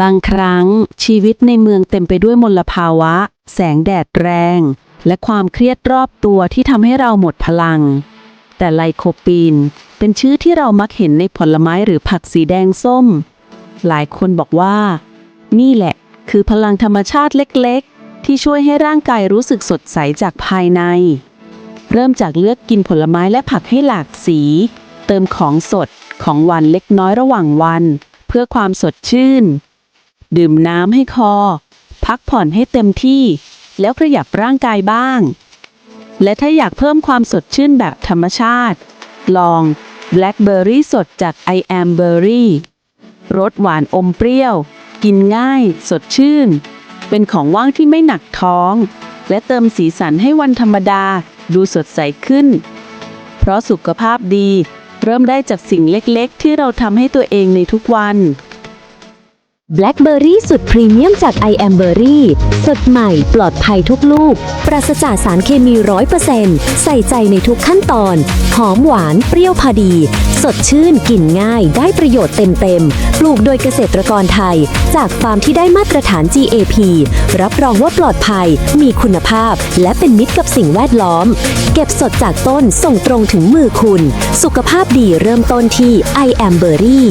บางครั้งชีวิตในเมืองเต็มไปด้วยมลภาวะ แสงแดดแรง และความเครียดรอบตัวที่ทำให้เราหมดพลัง แต่ไลโคปีน เป็นชื่อที่เรามักเห็นในผลไม้หรือผักสีแดงส้ม หลายคนบอกว่า นี่แหละ คือพลังธรรมชาติเล็กๆ ที่ช่วยให้ร่างกายรู้สึกสดใสจากภายใน เริ่มจากเลือกกินผลไม้และผักให้หลากสี เติมของสดของหวานเล็กน้อยระหว่างวัน เพื่อความสดชื่น ดื่มน้ำให้คอ พักผ่อนให้เต็มที่ แล้วขยับร่างกายบ้าง และถ้าอยากเพิ่มความสดชื่นแบบธรรมชาติ ลอง Blackberry สดจาก I am Berry รสหวานอมเปรี้ยว กินง่าย สดชื่น เป็นของว่างที่ไม่หนักท้อง และเติมสีสันให้วันธรรมดาดูสดใสขึ้น เพราะสุขภาพดี เริ่มได้จากสิ่งเล็กๆ ที่เราทำให้ตัวเองในทุกวัน Blackberry สุดพรีเมียมจาก I am Berry สดใหม่ปลอดภัยทุกลูก ปราศจากสารเคมี100%ใส่ใจในทุกขั้นตอน หอมหวานเปรี้ยวพอดี สดชื่นกลิ่นง่าย ได้ประโยชน์เต็มๆ ปลูกโดยเกษตรกรไทย จากฟาร์มที่ได้มาตรฐาน GAP รับรองว่าปลอดภัย มีคุณภาพ และเป็นมิตรกับสิ่งแวดล้อม เก็บสดจากต้นส่งตรงถึงมือคุณ สุขภาพดีเริ่มต้นที่ I am Berry